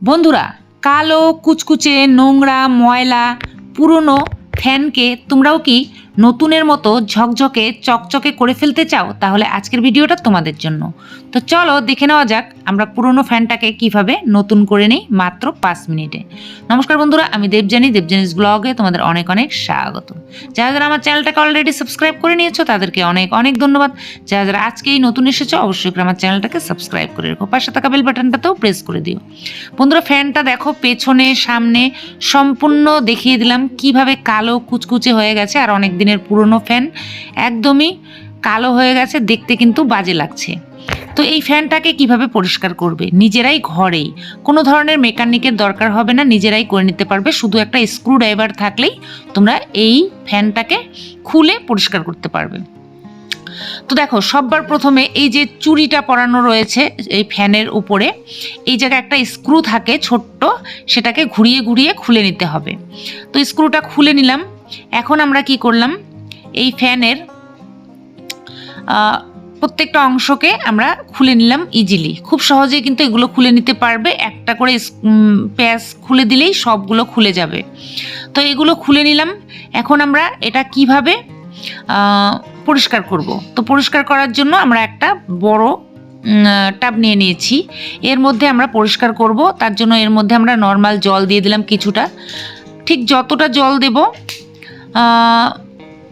বন্ধুরা কালো কুচকুচে নোংরা ময়লা পুরনো ফ্যানকে তোমরাও কি নতুনের মতো ঝকঝকে, চকচকে করে ফেলতে চাও, তাহলে আজকের ভিডিওটা তোমাদের জন্য। তো চলো দেখে নেওয়া যাক আমরা পুরনো ফ্যানটাকে কীভাবে নতুন করে নিই মাত্র পাঁচ মিনিটে। নমস্কার বন্ধুরা, আমি দেবজানি দেবজানিস ব্লগে তোমাদের অনেক অনেক স্বাগত। যারা যারা আমার চ্যানেলটাকে অলরেডি সাবস্ক্রাইব করে নিয়েছো, তাদেরকে অনেক অনেক ধন্যবাদ। যারা যারা আজকেই নতুন এসেছ, অবশ্যই আমার চ্যানেলটাকে সাবস্ক্রাইব করে রেখো। পাশে থাকা বেল বাটনটাতেও প্রেস করে দিও। বন্ধুরা, ফ্যানটা দেখো পেছনে, সামনে সম্পূর্ণ দেখিয়ে দিলাম কীভাবে কালো কুচকুচে হয়ে গেছে আর অনেক দিনের পুরনো ফ্যান একদমই কালো হয়ে গেছে, দেখতে কিন্তু বাজে লাগছে। তো এই ফ্যানটাকে কীভাবে পরিষ্কার করবে? নিজেরাই ঘরেই। কোনো ধরনের মেকানিকের দরকার হবে না, নিজেরাই করে নিতে পারবে। শুধু একটা স্ক্রু ড্রাইভার থাকলেই তোমরা এই ফ্যানটাকে খুলে পরিষ্কার করতে পারবে। তো দেখো, সববার প্রথমে এই যে চুরিটা পরানো রয়েছে এই ফ্যানের উপরে, এই জায়গায় একটা স্ক্রু থাকে ছোট্ট, সেটাকে ঘুরিয়ে ঘুরিয়ে খুলে নিতে হবে। তো স্ক্রুটা খুলে নিলাম। এখন আমরা কি করলাম? এই ফ্যানের প্রত্যেকটা অংশকে আমরা খুলে নিলাম ইজিলি খুব সহজেই কিন্তু এগুলো খুলে নিতে পারবে। একটা করে প্যাচ খুলে দিলেই সবগুলো খুলে যাবে। তো এগুলো খুলে নিলাম। এখন আমরা এটা কীভাবে পরিষ্কার করব? তো পরিষ্কার করার জন্য আমরা একটা বড় টাব নিয়ে নিয়েছি। এর মধ্যে আমরা পরিষ্কার করব। তার জন্য এর মধ্যে আমরা নর্মাল জল দিয়ে দিলাম কিছুটা। ঠিক যতটা জল দেব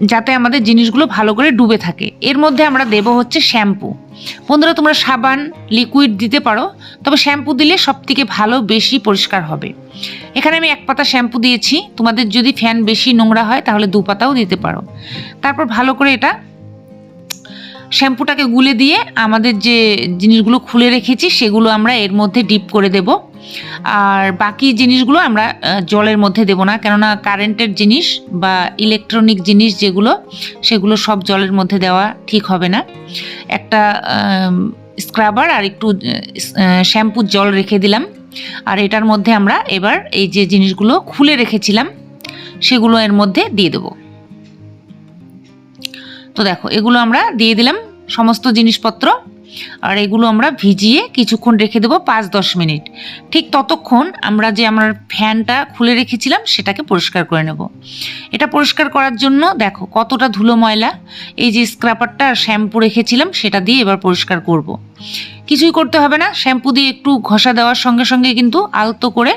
যাতে আমাদের জিনিসগুলো ভালো করে ডুবে থাকে। এর মধ্যে আমরা দেব হচ্ছে শ্যাম্পু। বন্ধুরা, তোমরা সাবান লিকুইড দিতে পারো, তবে শ্যাম্পু দিলে সব থেকে ভালো, বেশি পরিষ্কার হবে। এখানে আমি এক পাতা শ্যাম্পু দিয়েছি। তোমাদের যদি ফ্যান বেশি নোংরা হয়, তাহলে দু পাতাও দিতে পারো। তারপর ভালো করে এটা শ্যাম্পুটাকে গুলে দিয়ে আমাদের যে জিনিসগুলো খুলে রেখেছি, সেগুলো আমরা এর মধ্যে ডিপ করে দেব। আর বাকি জিনিসগুলো আমরা জলের মধ্যে দেব না, কেননা কারেন্টের জিনিস বা ইলেকট্রনিক জিনিস যেগুলো, সেগুলো সব জলের মধ্যে দেওয়া ঠিক হবে না। একটা স্ক্রাবার আর একটু শ্যাম্পুর জল রেখে দিলাম। আর এটার মধ্যে আমরা এবার এই যে জিনিসগুলো খুলে রেখেছিলাম, সেগুলো এর মধ্যে দিয়ে দেবো। তো দেখো, এগুলো আমরা দিয়ে দিলাম, সমস্ত জিনিসপত্র আর এগুলো আমরা ভিজিয়ে কিছুক্ষণ রেখে দেবো পাঁচ দশ মিনিট। ঠিক ততক্ষণ আমরা যে আমার ফ্যানটা খুলে রেখেছিলাম সেটাকে পরিষ্কার করে নেব। এটা পরিষ্কার করার জন্য দেখো কতটা ধুলো ময়লা। এই যে স্ক্রাপারটা শ্যাম্পু রেখেছিলাম সেটা দিয়ে এবার পরিষ্কার করব। কিছুই করতে হবে না। শ্যাম্পু দিয়ে একটু ঘষা দেওয়ার সঙ্গে সঙ্গে কিন্তু আলতো করে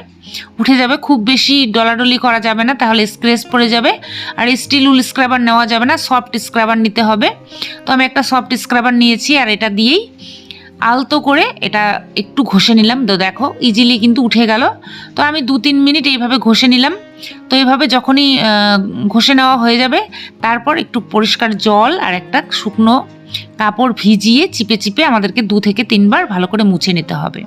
উঠে যাবে। খুব বেশি ডলাডলি করা যাবে না, তাহলে স্ক্রেচ পড়ে যাবে। আর স্টিল উল স্ক্রাবার নেওয়া যাবে না সফট স্ক্রাবার নিতে হবে। তো আমি একটা সফট স্ক্রাবার নিয়েছি আর এটা দিয়েই আলতো করে এটা একটু ঘষে নিলাম। তো দেখো ইজিলি কিন্তু উঠে গেল। তো আমি দু তিন মিনিট এইভাবে ঘষে নিলাম। তো এইভাবে যখনই ঘষে নেওয়া হয়ে যাবে, তারপর একটু পরিষ্কার জল আর একটা শুকনো কাপড় ভিজিয়ে চিপে চিপে আমাদেরকে দু থেকে তিনবার ভালো করে মুছে নিতে হবে।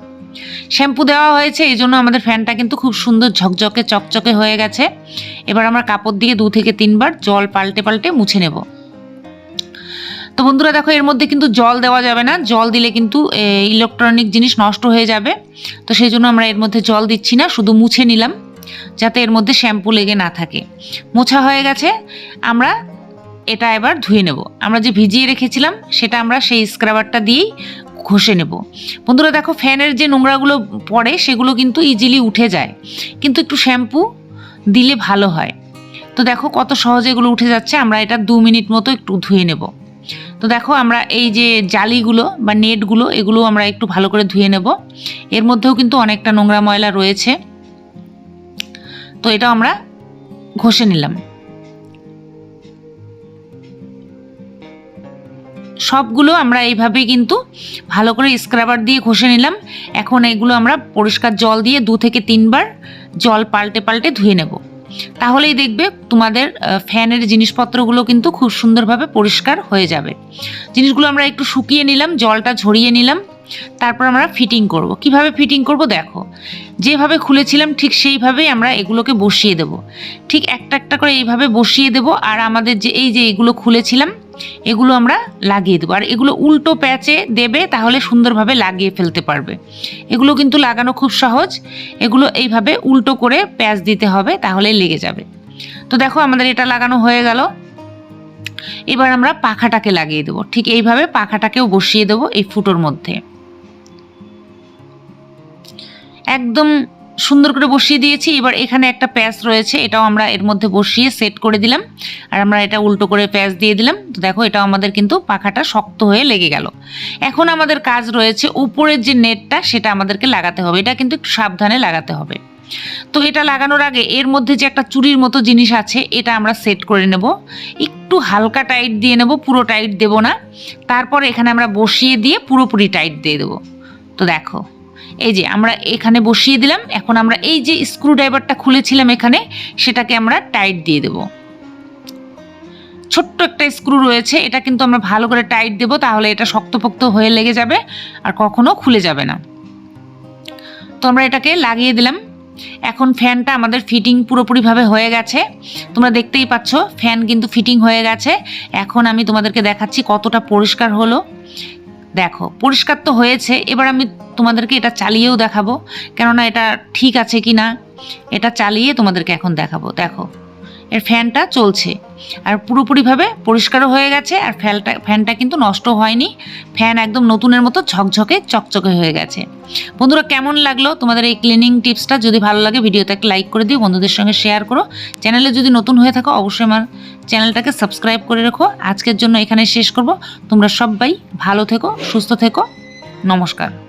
শ্যাম্পু দেওয়া হয়েছে, এই জন্য আমাদের ফ্যানটা কিন্তু খুব সুন্দর ঝকঝকে, চকচকে হয়ে গেছে। এবার আমরা কাপড় দিয়ে দু থেকে তিনবার জল পাল্টে পাল্টে মুছে নেব। তো বন্ধুরা দেখো, এর মধ্যে কিন্তু জল দেওয়া যাবে না। জল দিলে কিন্তু ইলেকট্রনিক জিনিস নষ্ট হয়ে যাবে। তো সেই জন্য আমরা এর মধ্যে জল দিচ্ছি না, শুধু মুছে নিলাম, যাতে এর মধ্যে শ্যাম্পু লেগে না থাকে। মোছা হয়ে গেছে। আমরা এটা এবার ধুয়ে নেব। আমরা যে ভিজিয়ে রেখেছিলাম, সেটা আমরা সেই স্ক্রাবারটা দিয়েই ঘষে নেব। বন্ধুরা দেখো, ফ্যানের যে নোংরাগুলো পড়ে, সেগুলো কিন্তু ইজিলি উঠে যায়। কিন্তু একটু শ্যাম্পু দিলে ভালো হয়। তো দেখো, কত সহজে এগুলো উঠে যাচ্ছে। আমরা এটা দু মিনিট মতো একটু ধুয়ে নেব। তো দেখো, আমরা এই যে জালিগুলো বা নেটগুলো, এগুলো আমরা একটু ভালো করে ধুয়ে নেব। এর মধ্যেও কিন্তু অনেকটা নোংরা ময়লা রয়েছে। তো এটা আমরা ঘষে নিলাম। সবগুলো আমরা এইভাবেই কিন্তু ভালো করে স্ক্রাবার দিয়ে ঘষে নিলাম। এখন এগুলো আমরা পরিষ্কার জল দিয়ে দু থেকে তিনবার জল পাল্টে পাল্টে ধুয়ে নেব। তাহলেই দেখবে তোমাদের ফ্যানের জিনিসপত্রগুলো কিন্তু খুব সুন্দরভাবে পরিষ্কার হয়ে যাবে। জিনিসগুলো আমরা একটু শুকিয়ে নিলাম, জলটা ঝরিয়ে নিলাম। তারপর আমরা ফিটিং করব। কীভাবে ফিটিং করব দেখো, যেভাবে খুলেছিলাম ঠিক সেইভাবেই আমরা এগুলোকে বসিয়ে দেব। ঠিক একটা একটা করে এইভাবে বসিয়ে দেব। আর আমাদের যে এই যে এগুলো খুলেছিলাম এগুলো আমরা লাগিয়ে দেবো। আর এগুলো উল্টো প্যাচে দেবে তাহলে সুন্দরভাবে লাগিয়ে ফেলতে পারবে। এগুলো কিন্তু লাগানো খুব সহজ। এগুলো এইভাবে উল্টো করে প্যাচ দিতে হবে তাহলে লেগে যাবে। তো দেখো আমাদের এটা লাগানো হয়ে গেল। এবার আমরা পাখাটাকে লাগিয়ে দেবো। ঠিক এইভাবে পাখাটাকেও বসিয়ে দেবো এই ফুটোর মধ্যে। একদম সুন্দর করে বসিয়ে দিয়েছি। এবার এখানে একটা প্যাচ রয়েছে, এটাও আমরা এর মধ্যে বসিয়ে সেট করে দিলাম। আর আমরা এটা উল্টো করে প্যাচ দিয়ে দিলাম। তো দেখো, এটাও আমাদের কিন্তু পাখাটা শক্ত হয়ে লেগে গেল। এখন আমাদের কাজ রয়েছে উপরের যে নেটটা, সেটা আমাদেরকে লাগাতে হবে। এটা কিন্তু একটু সাবধানে লাগাতে হবে। তো এটা লাগানোর আগে এর মধ্যে যে একটা চুরির মতো জিনিস আছে, এটা আমরা সেট করে নেব। একটু হালকা টাইট দিয়ে নেব, পুরো টাইট দেব না। তারপর এখানে আমরা বসিয়ে দিয়ে পুরোপুরি টাইট দিয়ে দেবো। তো দেখো। এই যে আমরা এখানে বসিয়ে দিলাম, এখন আমরা এই যে স্ক্রু ড্রাইভারটা খুলেছিলাম এখানে, সেটাকে আমরা টাইট দিয়ে দেব। ছোট্ট একটা স্ক্রু রয়েছে, এটা কিন্তু আমরা ভালো করে টাইট দেব, তাহলে এটা শক্তপোক্ত হয়ে লেগে যাবে, আর কখনো খুলে যাবে না। তো আমরা এটাকে লাগিয়ে দিলাম। এখন ফ্যানটা আমাদের ফিটিং পুরোপুরিভাবে হয়ে গেছে। তোমরা দেখতেই পাচ্ছ ফ্যান কিন্তু ফিটিং হয়ে গেছে। এখন আমি তোমাদেরকে দেখাচ্ছি কতটা পরিষ্কার হলো। দেখো, পরিষ্কার তো হয়েছে, এবার আমি তোমাদেরকে এটা চালিয়েও দেখাবো, কেননা এটা ঠিক আছে কি না এটা চালিয়ে তোমাদেরকে এখন দেখাবো, দেখো। এর ফ্যানটা চলছে। আর পুরোপুরিভাবে পরিষ্কারও হয়ে গেছে, আর ফ্যানটা ফ্যানটা কিন্তু নষ্ট হয়নি। ফ্যান একদম নতুনের মতো ঝকঝকে, চকচকে হয়ে গেছে। বন্ধুরা, কেমন লাগল তোমাদের এই ক্লিনিং টিপসটা? যদি ভালো লাগে, ভিডিওতে একটা লাইক করে দিও, বন্ধুদের সঙ্গে শেয়ার করো। চ্যানেলে যদি নতুন হয়ে থাকো, অবশ্যই আমার চ্যানেলটাকে সাবস্ক্রাইব করে রেখো। আজকের জন্য এখানে শেষ করব। তোমরা সবাই ভালো থেকো, সুস্থ থেকো। নমস্কার।